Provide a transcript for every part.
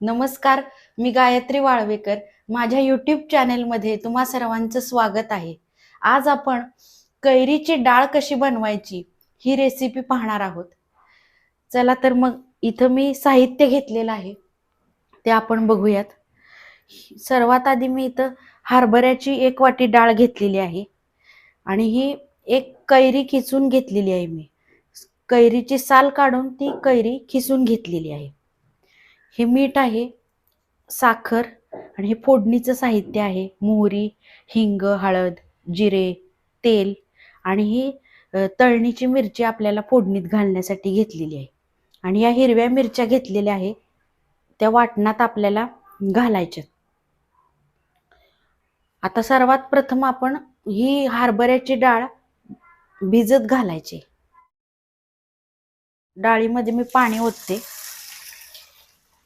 नमस्कार मी गायत्री वाळवेकर. माझ्या यूट्यूब चॅनेलमध्ये तुम्हा सर्वांचं स्वागत आहे. आज आपण कैरीची डाळ कशी बनवायची ही रेसिपी पाहणार आहोत. चला तर मग इथं मी साहित्य घेतलेलं आहे. ते आपण बघूयात. सर्वात आधी मी इथं हरभऱ्याची एक वाटी डाळ घेतलेली आहे. आणि ही एक कैरी खिचून घेतलेली आहे मी. कैरीची साल काढून ती कैरी खिसून घेतलेली आहे. हे मीठ आहे साखर आणि हे फोडणीचं साहित्य आहे. मोहरी हिंग हळद जिरे तेल आणि ही तळणीची मिरची आपल्याला फोडणीत घालण्यासाठी घेतलेली आहे. आणि या हिरव्या मिरच्या घेतलेल्या आहे त्या वाटणात आपल्याला घालायच्या आता सर्वात प्रथम आपण ही हरभऱ्याची डाळ भिजत घालायची. डाळीमध्ये मी पाणी ओतते.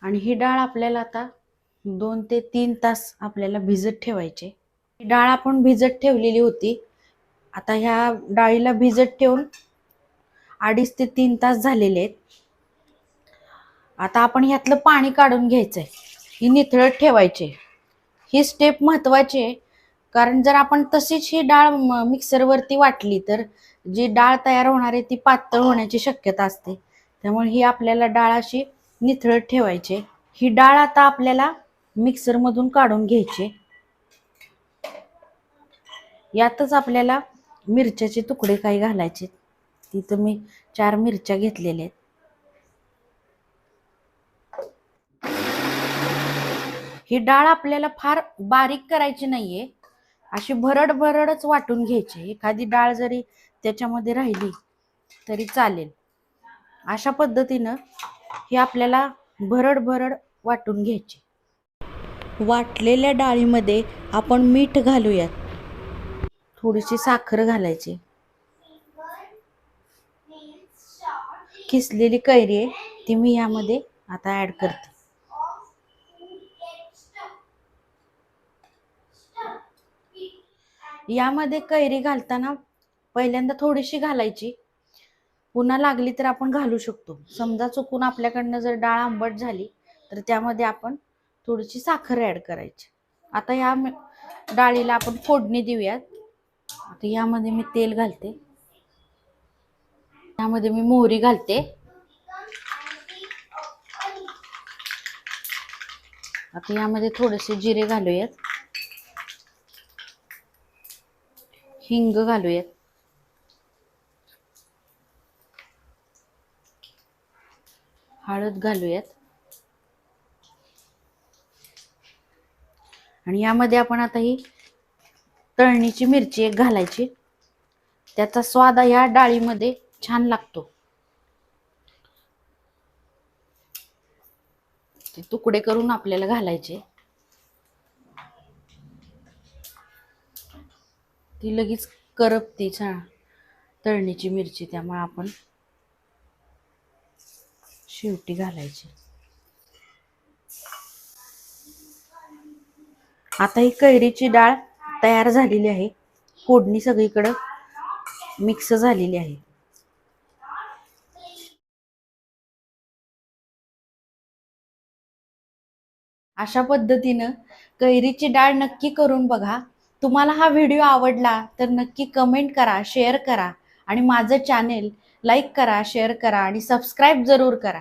आणि ही डाळ आपल्याला आता दोन ते तीन तास आपल्याला भिजत ठेवायचे. ही डाळ आपण भिजत ठेवलेली होती. आता ह्या डाळीला भिजत ठेवून अडीच ते तीन तास झालेले आहेत. आता आपण ह्यातलं पाणी काढून घ्यायचंय. ही निथळत ठेवायचे. ही स्टेप महत्वाची आहे. कारण जर आपण तशीच ही डाळ मिक्सरवरती वाटली तर जी डाळ तयार होणार आहे ती पातळ होण्याची शक्यता असते. त्यामुळे ही आपल्याला डाळ अशी निथळत ठेवायची. ही डाळ आता आपल्याला मिक्सरमधून काढून घ्यायची. यातच आपल्याला मिरच्याचे तुकडे काही घालायचे. तिथं मी चार मिरच्या घेतलेल्या आहेत. ही डाळ आपल्याला फार बारीक करायची नाहीये. अशी भरड भरडच वाटून घ्यायची. एखादी डाळ जरी त्याच्यामध्ये राहिली तरी चालेल. अशा पद्धतीनं ही आपल्याला भरड भरड वाटून घ्यायची. वाटलेल्या डाळीमध्ये आपण मीठ घालूयात. थोडीशी साखर घालायची. किसलेली कैरी आहे ती मी यामध्ये आता ऍड करते. यामध्ये कैरी घालताना पहिल्यांदा थोडीशी घालायची. पुन्हा लागली तर आपण घालू शकतो. समजा चुकून आपल्याकडनं जर डाळ आंबट झाली तर त्यामध्ये आपण थोडीशी साखर ऍड करायची. आता या डाळीला आपण फोडणी देऊयात. आता यामध्ये मी तेल घालते. यामध्ये मी मोहरी घालते. आता यामध्ये थोडेसे जिरे घालूयात. हिंग घालूयात. हळद घालूयात. आणि यामध्ये आपण आता ही तळणीची मिरची एक घालायची. त्याचा स्वाद ह्या डाळीमध्ये छान लागतो. ते तुकडे करून आपल्याला घालायचे. ती लगेच करपते छान तळणीची मिरची त्यामुळे आपण शेवटी घालायची. आता ही कैरीची डाळ तयार झालेली आहे. फोडणी सगळीकडं मिक्स झालेली आहे. अशा पद्धतीनं कैरीची डाळ नक्की करून बघा. तुम्हाला हा व्हिडिओ आवडला तर नक्की कमेंट करा शेअर करा आणि माझं चॅनेल लाईक करा शेअर करा आणि सबस्क्राईब जरूर करा.